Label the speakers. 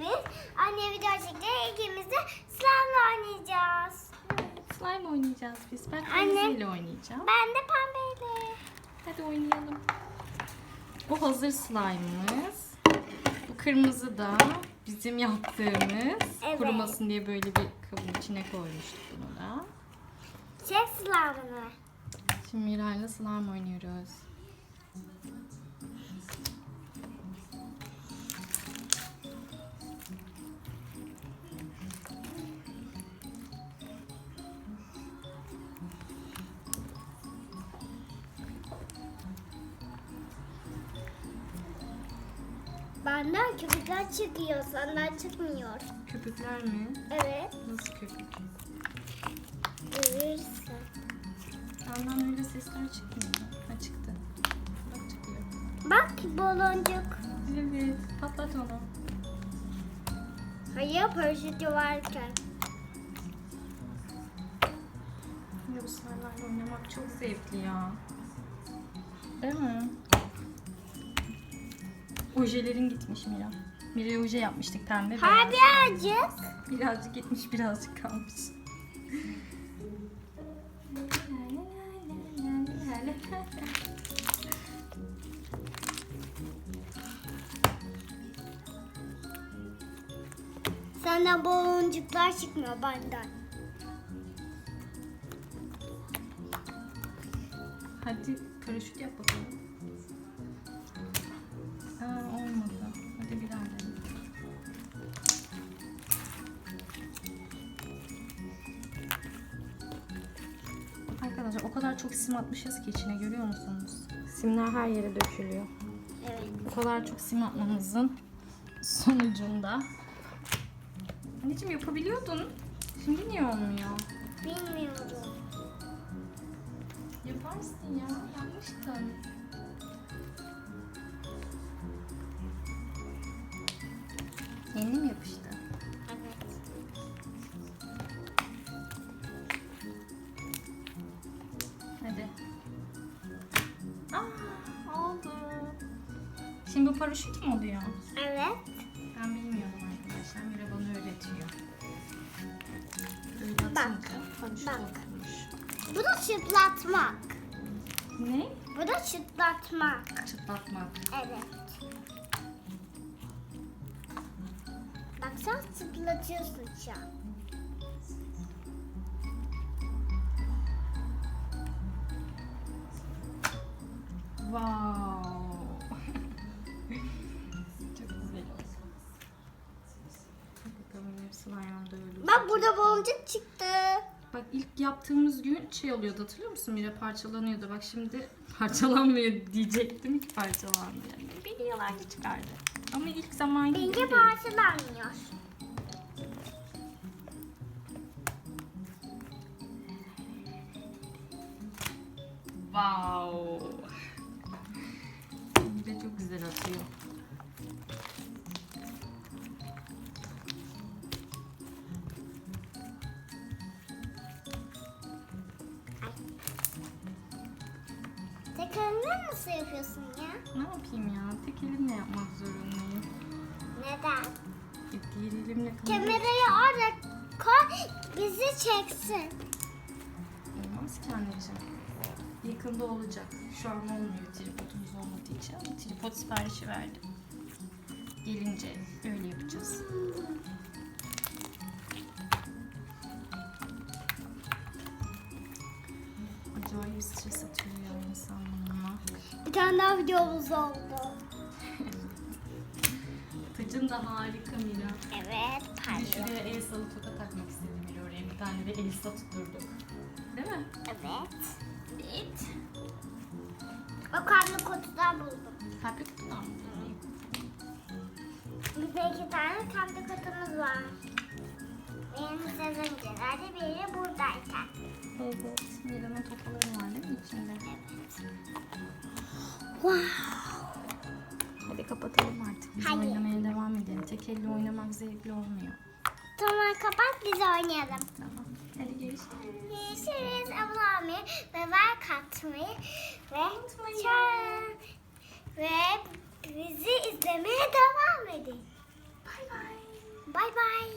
Speaker 1: Biz anne video çekti. İkimiz de slime oynayacağız.
Speaker 2: Slime oynayacağız biz. Ben kırmızıyla oynayacağım.
Speaker 1: Ben de pembeyle.
Speaker 2: Hadi oynayalım. Bu hazır slime'ımız. Bu kırmızı da bizim yaptığımız.
Speaker 1: Evet.
Speaker 2: Kurumasın diye böyle bir kabın içine koymuştuk bunu da.
Speaker 1: Çek slime'ını.
Speaker 2: Şimdi Miray'la slime oynuyoruz.
Speaker 1: Benden köpükler çıkıyor. Senden çıkmıyor.
Speaker 2: Köpükler mi?
Speaker 1: Evet.
Speaker 2: Nasıl köpük?
Speaker 1: Görürsün.
Speaker 2: Benden öyle sesler çıkmıyor. Ha çıktı. Bak çıkıyor.
Speaker 1: Bak baloncuk.
Speaker 2: Evet. Patlat onu.
Speaker 1: Hayır paraşütü varken.
Speaker 2: Ya bu slime'larla oynamak çok zevkli ya. Değil mi? Ojelerin gitmiş Mira. Mira'ya oje yapmıştık pembe
Speaker 1: Ha
Speaker 2: beyaz.
Speaker 1: birazcık.
Speaker 2: Birazcık gitmiş birazcık kalmış.
Speaker 1: Senden baloncuklar çıkmıyor benden.
Speaker 2: Hadi paraşüt yap bakalım. Arkadaşlar o kadar çok sim atmışız ki içine görüyor musunuz? Simler her yere dökülüyor.
Speaker 1: Evet.
Speaker 2: Bu kadar çok sim atmamızın sonucunda. Anneciğim yapabiliyordun. Şimdi niye olmuyor?
Speaker 1: Bilmiyorum.
Speaker 2: Yaparsın ya. Yapmıştın. Yeni mi yapıştı? Şimdi bu paraşüt mü oluyor?
Speaker 1: Evet.
Speaker 2: Ben bilmiyorum arkadaşlar. Mira bana öğretiyor. Böyle
Speaker 1: Bak,
Speaker 2: paraşüt
Speaker 1: bak.
Speaker 2: oluyormuş.
Speaker 1: Bu da çıtlatmak.
Speaker 2: Ne?
Speaker 1: Bu da çıtlatmak.
Speaker 2: Çıtlatmak.
Speaker 1: Evet. Bak sen çıtlatıyorsun şu an.
Speaker 2: Wow.
Speaker 1: Burada boncuk çıktı.
Speaker 2: Bak ilk yaptığımız gün şey oluyordu hatırlıyor musun? Mira parçalanıyordu. Bak şimdi parçalanmıyor diyecektim ki parçalandı. Yani bir yalancı çıkardı. Ama ilk zaman gibi değil.
Speaker 1: parçalanmıyor.
Speaker 2: Wow. Mira çok güzel atıyor.
Speaker 1: Tek elinle nasıl yapıyorsun ya?
Speaker 2: Ne yapayım ya? Tek elimle yapmak zorundayım.
Speaker 1: Neden?
Speaker 2: E, Diğer elimle kalın.
Speaker 1: Kamerayı oraya koy bizi çeksin.
Speaker 2: Olmaz ki anneciğim. Yakında olacak. Şu an olmuyor tripodumuz olmadığı için ama tripod siparişi verdim. Gelince öyle yapacağız. Acayip stres atıyor ya insan bununla.
Speaker 1: Bir tane daha videomuz oldu.
Speaker 2: Tacın da harika Mira.
Speaker 1: Evet
Speaker 2: Bir
Speaker 1: parlıyor.
Speaker 2: şuraya Elsa'lı toka takmak istedim Mira oraya. Bir tane de Elsa tutturduk. Değil mi?
Speaker 1: Evet.
Speaker 2: Evet.
Speaker 1: O karnı kutudan buldum.
Speaker 2: Kalpli kutudan mı?
Speaker 1: Bizde iki tane tatlı kutumuz var. Benim sezoncelerde biri buradayken.
Speaker 2: Evet. Mira'nın tokaları var değil mi içinde?
Speaker 1: Wow.
Speaker 2: Hadi kapatalım artık. Biz
Speaker 1: Hadi.
Speaker 2: oynamaya devam edelim. Tek elle oynamak zevkli olmuyor.
Speaker 1: Tamam kapat biz oynayalım.
Speaker 2: Tamam. Hadi görüşürüz.
Speaker 1: Görüşürüz. Abone olmayı ve like atmayı ve
Speaker 2: Unutmayın.
Speaker 1: ve bizi izlemeye devam edin.
Speaker 2: Bay bay.
Speaker 1: Bay bay.